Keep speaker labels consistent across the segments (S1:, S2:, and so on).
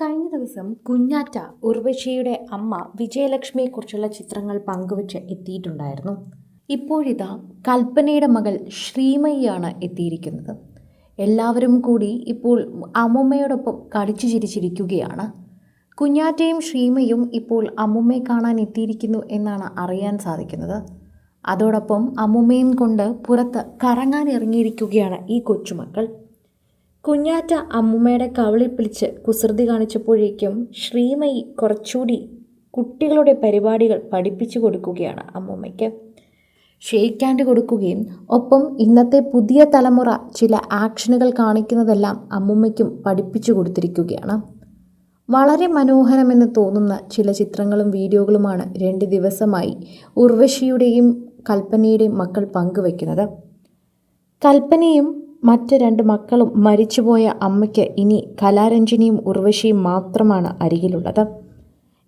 S1: കഴിഞ്ഞ ദിവസം കുഞ്ഞാറ്റ ഉർവശിയുടെ അമ്മ വിജയലക്ഷ്മിയെക്കുറിച്ചുള്ള ചിത്രങ്ങൾ പങ്കുവച്ച് എത്തിയിട്ടുണ്ടായിരുന്നു. ഇപ്പോഴിതാ കൽപ്പനയുടെ മകൾ ശ്രീമയ്യാണ് എത്തിയിരിക്കുന്നത്. എല്ലാവരും കൂടി ഇപ്പോൾ അമ്മുമ്മയോടൊപ്പം കളിച്ചു ചിരിച്ചിരിക്കുകയാണ്. കുഞ്ഞാറ്റയും ശ്രീമയും ഇപ്പോൾ അമ്മുമ്മയെ കാണാൻ എത്തിയിരിക്കുന്നു എന്നാണ് അറിയാൻ സാധിക്കുന്നത്. അതോടൊപ്പം അമ്മുമ്മയും കൊണ്ട് പുറത്ത് കറങ്ങാൻ ഇറങ്ങിയിരിക്കുകയാണ് ഈ കൊച്ചുമക്കൾ. കുഞ്ഞാറ്റ അമ്മുമ്മയുടെ കവളിൽ പിടിച്ച് കുസൃതി കാണിച്ചപ്പോഴേക്കും ശ്രീമയി കുറച്ചുകൂടി കുട്ടികളുടെ പരിപാടികൾ പഠിപ്പിച്ചു കൊടുക്കുകയാണ് അമ്മുമ്മയ്ക്ക്. ഷെയ്ക്ക് കൊടുക്കുകയും ഒപ്പം ഇന്നത്തെ പുതിയ തലമുറ ചില ആക്ഷനുകൾ കാണിക്കുന്നതെല്ലാം അമ്മുമ്മയ്ക്കും പഠിപ്പിച്ചു കൊടുത്തിരിക്കുകയാണ്. വളരെ മനോഹരമെന്ന് തോന്നുന്ന ചില ചിത്രങ്ങളും വീഡിയോകളുമാണ് രണ്ട് ദിവസമായി ഉർവശിയുടെയും കൽപ്പനയുടെയും മക്കൾ പങ്കുവയ്ക്കുന്നത്. കൽപ്പനയും മറ്റ് രണ്ട് മക്കളും മരിച്ചുപോയ അമ്മയ്ക്ക് ഇനി കലാരഞ്ജനിയും ഉർവശിയും മാത്രമാണ് അരികിലുള്ളത്.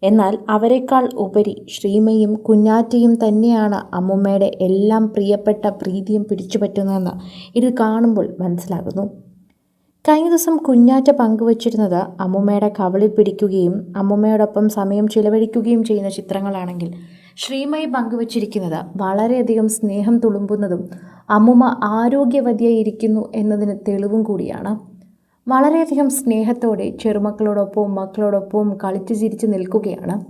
S1: എന്നാൽ അവരെക്കാൾ ഉപരി ശ്രീമയും കുഞ്ഞാറ്റയും തന്നെയാണ് അമ്മുമ്മയുടെ എല്ലാം പ്രിയപ്പെട്ട പ്രീതിയും പിടിച്ചുപറ്റുന്നതെന്ന് ഇത് കാണുമ്പോൾ മനസ്സിലാകുന്നു. കഴിഞ്ഞ ദിവസം കുഞ്ഞാറ്റ പങ്കുവച്ചിരുന്നത് അമ്മുമ്മയുടെ കവളിൽ പിടിക്കുകയും അമ്മുമ്മയോടൊപ്പം സമയം ചിലവഴിക്കുകയും ചെയ്യുന്ന ചിത്രങ്ങളാണെങ്കിൽ ശ്രീമയി പങ്കുവച്ചിരിക്കുന്നത് വളരെയധികം സ്നേഹം തുളുമ്പുന്നതും അമ്മുമ്മ ആരോഗ്യവതിയായിരിക്കുന്നു എന്നതിന് തെളിവും കൂടിയാണ്. വളരെയധികം സ്നേഹത്തോടെ ചെറുമക്കളോടൊപ്പവും മക്കളോടൊപ്പവും കളിച്ചു ചിരിച്ച് നിൽക്കുകയാണ്.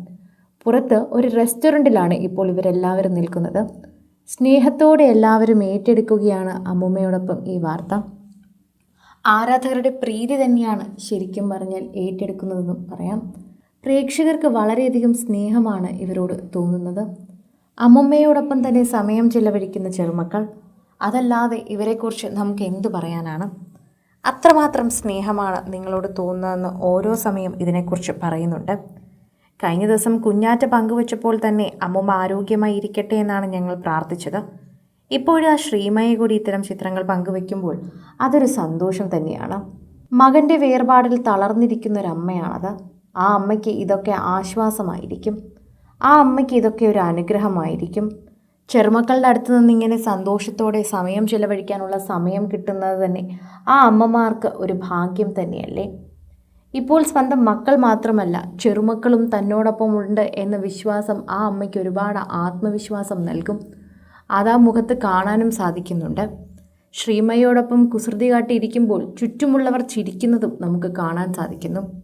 S1: പുറത്ത് ഒരു റെസ്റ്റോറന്റിലാണ് ഇപ്പോൾ ഇവരെല്ലാവരും നിൽക്കുന്നത്. സ്നേഹത്തോടെ എല്ലാവരും ഏറ്റെടുക്കുകയാണ് അമ്മുമ്മയോടൊപ്പം ഈ വാർത്ത. ആരാധകരുടെ പ്രീതി തന്നെയാണ് ശരിക്കും പറഞ്ഞാൽ ഏറ്റെടുക്കുന്നതെന്നും പറയാം. പ്രേക്ഷകർക്ക് വളരെയധികം സ്നേഹമാണ് ഇവരോട് തോന്നുന്നത്. അമ്മുമ്മയോടൊപ്പം തന്നെ സമയം ചിലവഴിക്കുന്ന ചെറുമക്കൾ. അതല്ലാതെ ഇവരെക്കുറിച്ച് നമുക്ക് എന്തു പറയാനാണ്? അത്രമാത്രം സ്നേഹമാണ് നിങ്ങളോട് തോന്നുന്നതെന്ന് ഓരോ സമയം ഇതിനെക്കുറിച്ച് പറയുന്നുണ്ട്. കഴിഞ്ഞ ദിവസം കുഞ്ഞാറ്റ പങ്കുവച്ചപ്പോൾ തന്നെ അമ്മമ്മ ആരോഗ്യമായി ഇരിക്കട്ടെ എന്നാണ് ഞങ്ങൾ പ്രാർത്ഥിച്ചത്. ഇപ്പോഴാ ശ്രീമയെ കൂടി ഇത്തരം ചിത്രങ്ങൾ പങ്കുവെക്കുമ്പോൾ അതൊരു സന്തോഷം തന്നെയാണ്. മകന്റെ വേർപാടിൽ തളർന്നിരിക്കുന്ന ഒരു അമ്മയാണത് ആ അമ്മയ്ക്ക് ഇതൊക്കെ ആശ്വാസമായിരിക്കും. ആ അമ്മയ്ക്ക് ഇതൊക്കെ ഒരു അനുഗ്രഹമായിരിക്കും. ചെറുമക്കളുടെ അടുത്ത് നിന്ന് ഇങ്ങനെ സന്തോഷത്തോടെ സമയം ചിലവഴിക്കാനുള്ള സമയം കിട്ടുന്നത് തന്നെ ആ അമ്മമാർക്ക് ഒരു ഭാഗ്യം തന്നെയല്ലേ? ഇപ്പോൾ സ്വന്തം മക്കൾ മാത്രമല്ല ചെറുമക്കളും തന്നോടൊപ്പം ഉണ്ട് എന്ന വിശ്വാസം ആ അമ്മയ്ക്ക് ഒരുപാട് ആത്മവിശ്വാസം നൽകും. അതാ മുഖത്ത് കാണാനും സാധിക്കുന്നുണ്ട്. ശ്രീമയോടൊപ്പം കുസൃതി കാട്ടിയിരിക്കുമ്പോൾ ചുറ്റുമുള്ളവർ ചിരിക്കുന്നതും നമുക്ക് കാണാൻ സാധിക്കുന്നു.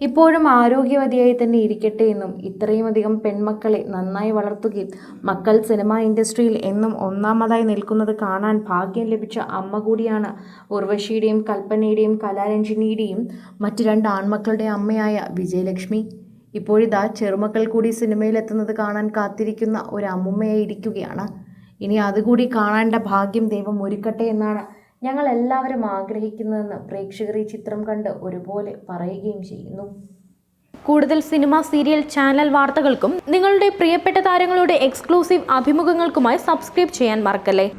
S1: ഇപ്പോഴും ആരോഗ്യവതിയായി തന്നെ ഇരിക്കട്ടെ എന്നും ഇത്രയും അധികം പെൺമക്കളെ നന്നായി വളർത്തുകയും മക്കൾ സിനിമാ ഇൻഡസ്ട്രിയിൽ എന്നും ഒന്നാമതായി നിൽക്കുന്നത് കാണാൻ ഭാഗ്യം ലഭിച്ച അമ്മ കൂടിയാണ്. ഉർവശിയുടെയും കൽപ്പനയുടെയും കലാരഞ്ജിനിയുടെയും മറ്റു രണ്ട് ആൺമക്കളുടെ അമ്മയായ വിജയലക്ഷ്മി. ഇപ്പോഴിതാ ചെറുമക്കൾ കൂടി സിനിമയിലെത്തുന്നത് കാണാൻ കാത്തിരിക്കുന്ന ഒരു അമ്മുമ്മയായി ഇരിക്കുകയാണ്. ഇനി അതുകൂടി കാണേണ്ട ഭാഗ്യം ദൈവം ഒരുക്കട്ടെ എന്നാണ് ഞങ്ങൾ എല്ലാവരും ആഗ്രഹിക്കുന്നതെന്ന് പ്രേക്ഷകർ ഈ ചിത്രം കണ്ട് ഒരുപോലെ പറയുകയും ചെയ്യുന്നു.
S2: കൂടുതൽ സിനിമ സീരിയൽ ചാനൽ വാർത്തകൾക്കും നിങ്ങളുടെ പ്രിയപ്പെട്ട താരങ്ങളുടെ എക്സ്ക്ലൂസീവ് അഭിമുഖങ്ങൾക്കുമായി സബ്സ്ക്രൈബ് ചെയ്യാൻ മറക്കല്ലേ?